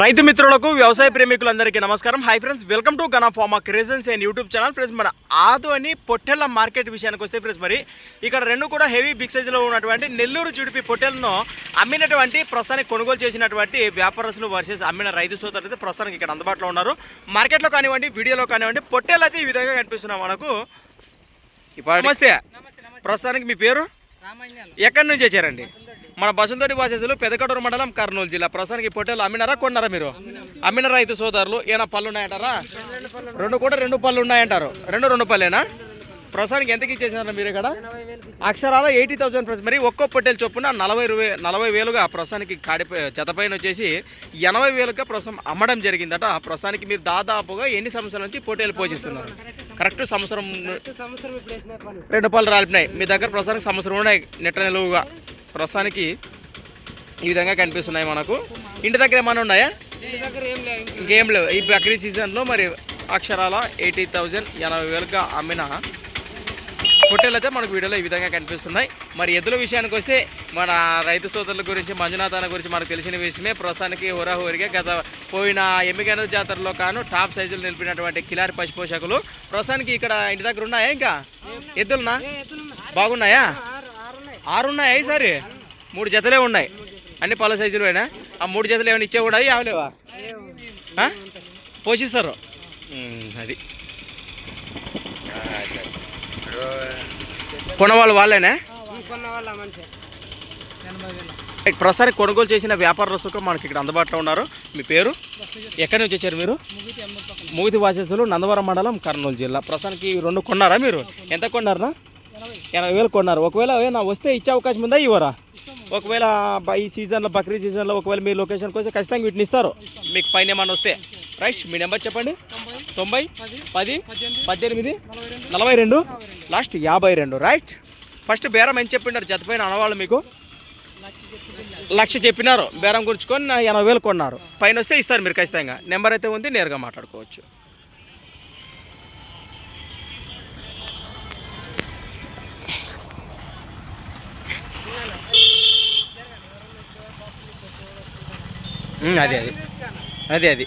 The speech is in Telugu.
రైతు మిత్రులకు వ్యవసాయ ప్రేమికులందరికీ నమస్కారం. హై ఫ్రెండ్స్ వెల్కమ్ టు గనా ఫార్మా క్రేజన్స్ అండ్ యూట్యూబ్ ఛానల్ ఫ్రెండ్స్ మన ఆదు అని పొట్టెళ్ళ మార్కెట్ విషయానికి వస్తే ఫ్రెండ్స్ మరి ఇక్కడ రెండు కూడా హెవీ బిగ్ సైజులో ఉన్నటువంటి నెల్లూరు చుడిపి పొట్టెలను అమ్మినటువంటి ప్రస్తుతానికి కొనుగోలు చేసినటువంటి వ్యాపారస్తులు వర్సెస్ అమ్మిన రైతు సోదరులు అయితే ప్రస్తుతానికి ఇక్కడ అందుబాటులో ఉన్నారు. మార్కెట్లో కానివ్వండి వీడియోలో కానివ్వండి పొట్టేలు అయితే ఈ విధంగా కనిపిస్తున్నాయి మనకు. ఇప్పుడు నమస్తే. ప్రస్తుతానికి మీ పేరు? ఎక్కడి నుంచి వచ్చారండి? మన బసంతోటి వాసేసులు పెదకటూరు మండలం కర్నూలు జిల్లా. ప్రస్తుతానికి పొట్టేలు అమ్మినారా కొన్నారా మీరు? అమ్మిన రైతు సోదరులు ఏమైనా పళ్ళు ఉన్నాయంటారా రెండు కూడా రెండు పళ్ళు ఉన్నాయంటారు రెండు రెండు పళ్ళేనా? ప్రస్తుతానికి ఎంతకి ఇచ్చేసినారా మీరు ఇక్కడ? అక్షరాల ఎయిటీ థౌసండ్ ప్లస్ మరి ఒక్కో పొట్టేలు చొప్పున నలభై రూవే నలభై వేలుగా ప్రస్తుతానికి కాడిపై జతపైన వచ్చేసి ఎనభై వేలుగా ప్రస్తుతం అమ్మడం జరిగిందట. ప్రస్తుతానికి మీరు దాదాపుగా ఎన్ని సంవత్సరాల నుంచి పొట్టేలు పోషిస్తున్నారు? కరెక్ట్ సంవత్సరం రెండు పళ్ళు రాలిపినాయి మీ దగ్గర ప్రస్తుతానికి సంవత్సరం ఉన్నాయి నెట్ట నిలువుగా. ప్రస్తుతానికి ఈ విధంగా కనిపిస్తున్నాయి మనకు. ఇంటి దగ్గర ఏమైనా ఉన్నాయా? ఇంకా లేవు. ఈ బక్రీ సీజన్లో మరి అక్షరాల ఎయిటీ థౌజండ్ ఎనభై వేలుగా అమ్మిన పొట్టేలు అయితే మనకు వీడియోలో ఈ విధంగా కనిపిస్తున్నాయి. మరి ఎద్దుల విషయానికి వస్తే మన రైతు సోదరుల గురించి మంజునాథ్ అన్న గురించి మనకు తెలిసిన విషయమే. ప్రస్తుతానికి హోరాహోరిగా గత పోయిన ఎమ్మిగన జాతరలో కాను టాప్ సైజులు నిలిపినటువంటి కిలారి పశుపోషకులు. ప్రస్తుతానికి ఇక్కడ ఇంటి దగ్గర ఉన్నాయా ఇంకా? ఎద్దులున్నా? బాగున్నాయా? ఆరు ఉన్నాయి సారి? మూడు జతలే ఉన్నాయి. అన్ని పళ్ళ సైజులు అయినా ఆ మూడు జతలు ఏమైనా ఇచ్చే కూడా అవలేవా పోషిస్తారు. అది. కొనవాళ్ళు వాళ్ళేనా? ప్రస్తుతానికి కొనుగోలు చేసిన వ్యాపారస్తులు మనకి ఇక్కడ అందుబాటులో ఉన్నారు. మీ పేరు? ఎక్కడి నుంచి వచ్చారు మీరు? ముగిటి మూగితి వాసేసులు నందవరం మండలం కర్నూలు జిల్లా. ప్రస్తుతానికి ఈ రెండు కొన్నారా మీరు? ఎంత కొన్నారా? ఎనభై వేలు కొన్నారు. ఒకవేళ ఏమన్నా వస్తే ఇచ్చే అవకాశం ఉందా ఇవ్వరా? ఒకవేళ ఈ సీజన్లో బక్రీ సీజన్లో ఒకవేళ మీ లొకేషన్కి వస్తే ఖచ్చితంగా వీటిని ఇస్తారు. మీకు పైన ఏమన్నా వస్తే. రైట్ మీ నెంబర్ చెప్పండి. తొంభై పది పద్దెనిమిది నలభై రెండు లాస్ట్ యాభై రెండు. రైట్. ఫస్ట్ బేరం ఏం చెప్పినారు? జతపైన అనవాళ్ళు మీకు? లక్ష చెప్పినారు. బేరం గురించుకొని ఎనభై వేలు కొన్నారు. పైన వస్తే ఇస్తారు మీరు ఖచ్చితంగా. నెంబర్ అయితే ఉంది నేరుగా మాట్లాడుకోవచ్చు. అదే అది. అదే అది.